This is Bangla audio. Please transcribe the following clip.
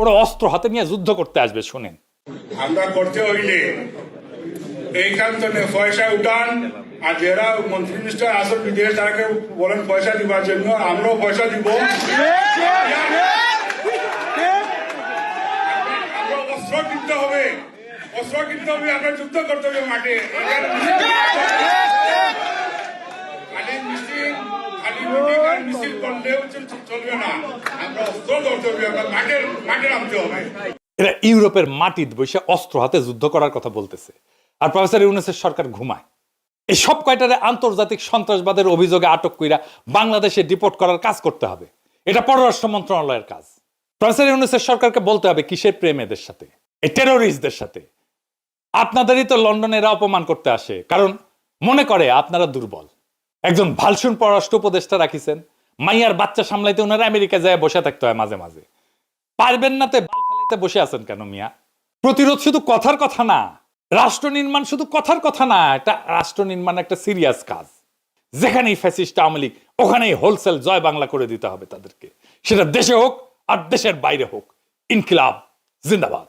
ওরা অস্ত্র হাতে নিয়ে যুদ্ধ করতে আসবে শোনেন। আমরা করতে হইলে এইখান থেকে পয়সা উঠান আর যারা মন্ত্রী মিনিস্টার আসল বিদেশ তারাকে বলেন পয়সা দিবার জন্য আমরাও পয়সা দিব। অস্ত্র কিনতে হবে। অস্ত্র কিনতে হবে আমরা যুদ্ধ করতে হবে মাঠে। খালি মিছিল খালি মিছিল করলেও চলবে না। আমরা অস্ত্র ধরতে হবে মাঠের, মাঠে হবে। এরা ইউরোপের মাটিতে বসে অস্ত্র হাতে যুদ্ধ করার কথা বলতেছে। আর প্রফেসর ইউনুসের সরকার ঘুমায়। এই সব কয়টারে আন্তর্জাতিক সন্ত্রাসবাদের অভিযোগে আটক কইরা বাংলাদেশে ডিপোর্ট করার কাজ করতে হবে। এটা পররাষ্ট্র মন্ত্রণালয়ের কাজ। প্রফেসর ইউনুসের সরকারকে বলতে হবে কিসের প্রেম এদের সাথে? এই টেরোরিস্টদের সাথে। আপনাদেরই তো লন্ডনে এরা অপমান করতে আসে। কারণ মনে করে আপনারা দুর্বল। একজন ভালসুন পররাষ্ট্র উপদেষ্টা রাখিছেন। মাইয়ার বাচ্চা সামলাইতে ওনারা আমেরিকা যায় বসে থাকতে হয় মাঝে মাঝে। পারবেন না তে ফেলাইতে বসে আছেন কেন মিয়া? প্রতিরোধ শুধু কথার কথা না, রাষ্ট্র নির্মাণ শুধু কথার কথা না, এটা রাষ্ট্র নির্মাণ একটা সিরিয়াস কাজ। যেখানেই ফ্যাসিস্ট আওয়ামী লীগ, ওখানেই হোলসেল জয় বাংলা করে দিতে হবে তাদেরকে। সেটা দেশে হোক আর দেশের বাইরে হোক। ইনকিলাব, জিন্দাবাদ।